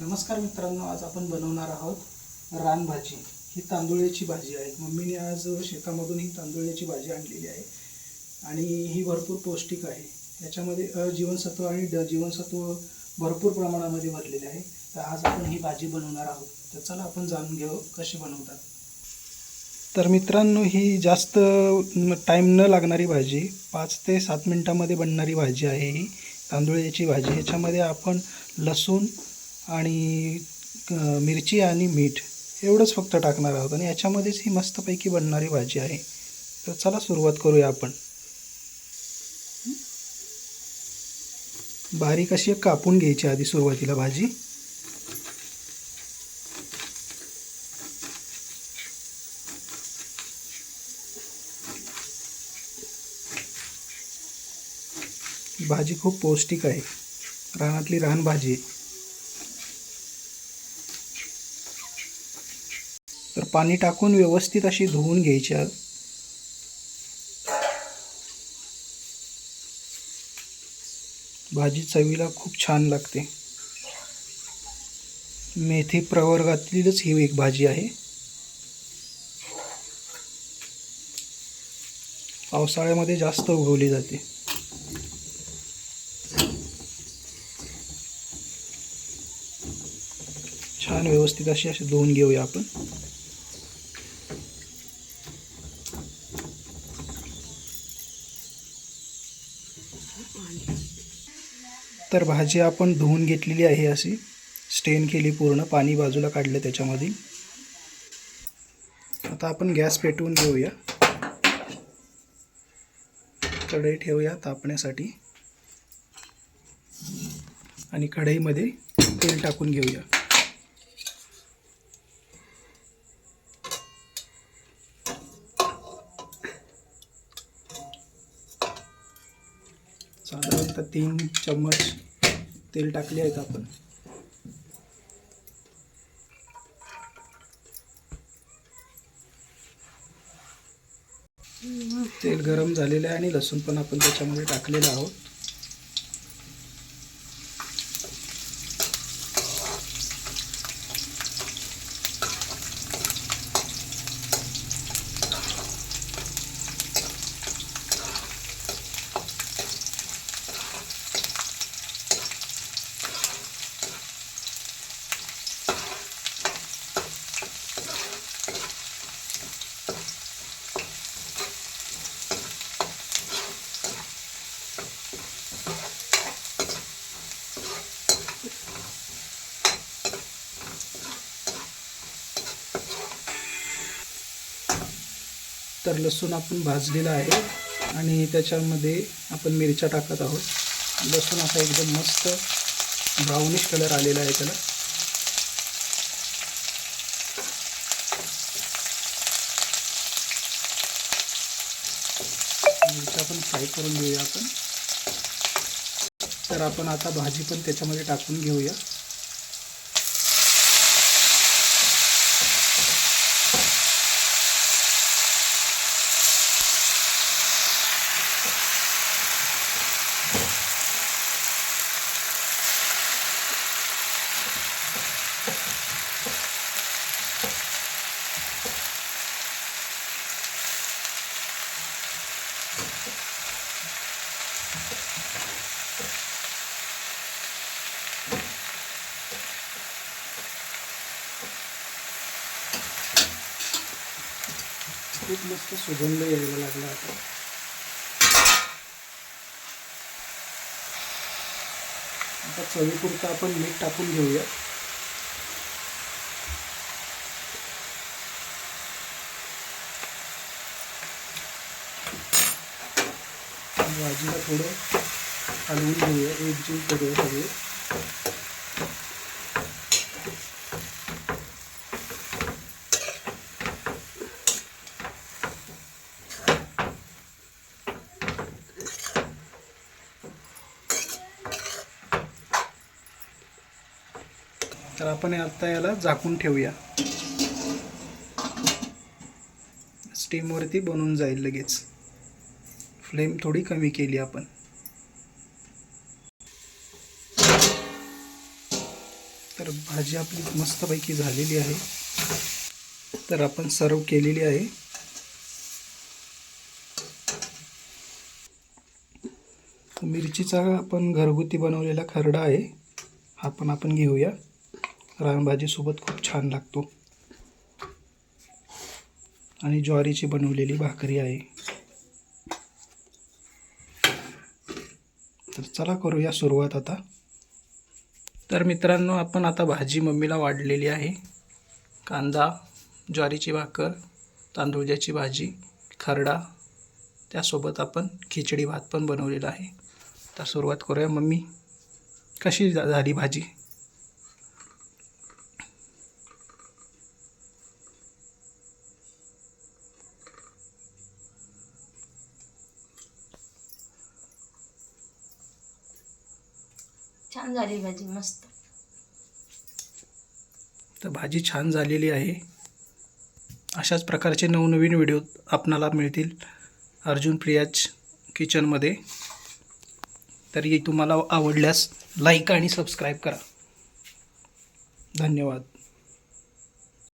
नमस्कार मित्रांनो आज आपण बनवणार आहोत रानभाजी. ही तांदुळ्याची भाजी आहे. मम्मीने आज शेतामधून ही तांदुळ्याची भाजी आणलेली आहे आणि ही भरपूर पौष्टिक आहे. याच्यामध्ये अ जीवनसत्व आणि ड जीवनसत्व भरपूर प्रमाणामध्ये भरलेले आहे. तर आज आपण ही भाजी बनवणार आहोत. तर चला आपण जाणून घेऊ कशी बनवतात. तर मित्रांनो ही जास्त टाईम न लागणारी भाजी पाच ते सात मिनटामध्ये बनणारी भाजी आहे ही. तांदुळ्याची भाजी. ह्याच्यामध्ये आपण लसूण आणि मिरची आणि मीठ एवढंच फक्त टाकणार आहोत आणि याच्यामध्येच ही मस्तपैकी बनणारी भाजी आहे. तर चला सुरुवात करूया आपण. बारीक अशी कापून घ्यायची आधी सुरुवातीला भाजी. भाजी खूप पौष्टिक आहे. रानातली रान भाजी आहे. तर पाणी टाकून व्यवस्थित अशी धुवून घ्यायची भाजी चवीला खूप छान लागते. मेथी प्रवर्गातीलच ही एक भाजी आहे. पावसाळ्यामध्ये जास्त उगवली जाते. छान व्यवस्थित अशी अशी धुवून घेऊया आपण. तर भाजी आपण धुवून घेतलेली आहे अशी. स्टेन केली पूर्ण पाणी बाजूला काढलं त्याच्यामधील आता आपण गॅस पेटवून घेऊया. कढई ठेवूया तापण्यासाठी. आणि कढईमध्ये तेल टाकून घेऊया. साधारणतः तीन चम्मच तेल टाकले आहेत आपण. तेल गरम झालेलं आहे आणि लसूण पण आपण त्याच्यामध्ये टाकलेलं आहोत. तर लसूण आपण भाजलेला आहे आणि त्याच्यामध्ये आपण मिरच्या टाकत आहोत. लसूण असा एकदम मस्त ब्राउनिश कलर आलेला आहे त्याला. मिरच्या पण फ्राय करून घेऊया आपण. तर आपण आता भाजी पण त्याच्यामध्ये टाकून घेऊया. खूप मस्त सुगंध यायला लागला आता. आता चवीपुरतं आपण मीठ टाकून घेऊया. भाजीला थोडं हलवून घेऊया एकजीव करूया सगळे तर आपण आता याला झाकून ठेवूया. स्टीमवरती बनून जाईल लगेच. फ्लेम थोडी कमी केली आपण. तर भाजी आपली मस्तपैकी झालेली आहे. तर आपण सर्व केलेली आहे. मिरचीचा आपण घरगुती बनवलेला खरडा आहे. हा पण आपण घेऊया. रानभाजीसोबत खूप छान लागतो. आणि ज्वारीची बनवलेली भाकरी आहे. तर चला करूया सुरुवात आता. तर मित्रांनो आपण आता भाजी मम्मीला वाढलेली आहे. कांदा ज्वारीची भाकर तांदूळच्याची भाजी खरडा त्यासोबत आपण खिचडी भात पण बनवलेला आहे. तर सुरुवात करूया मम्मी. कशी झा- झाली भाजी? छान झाली भाजी मस्त. तर भाजी छान झालेली आहे. अशाच प्रकारचे नवनवीन व्हिडिओ आपणाला मिळतील. अर्जुन प्रियाज किचनमध्ये तरी तुम्हाला आवडल्यास लाईक आणि सबस्क्राईब करा. धन्यवाद.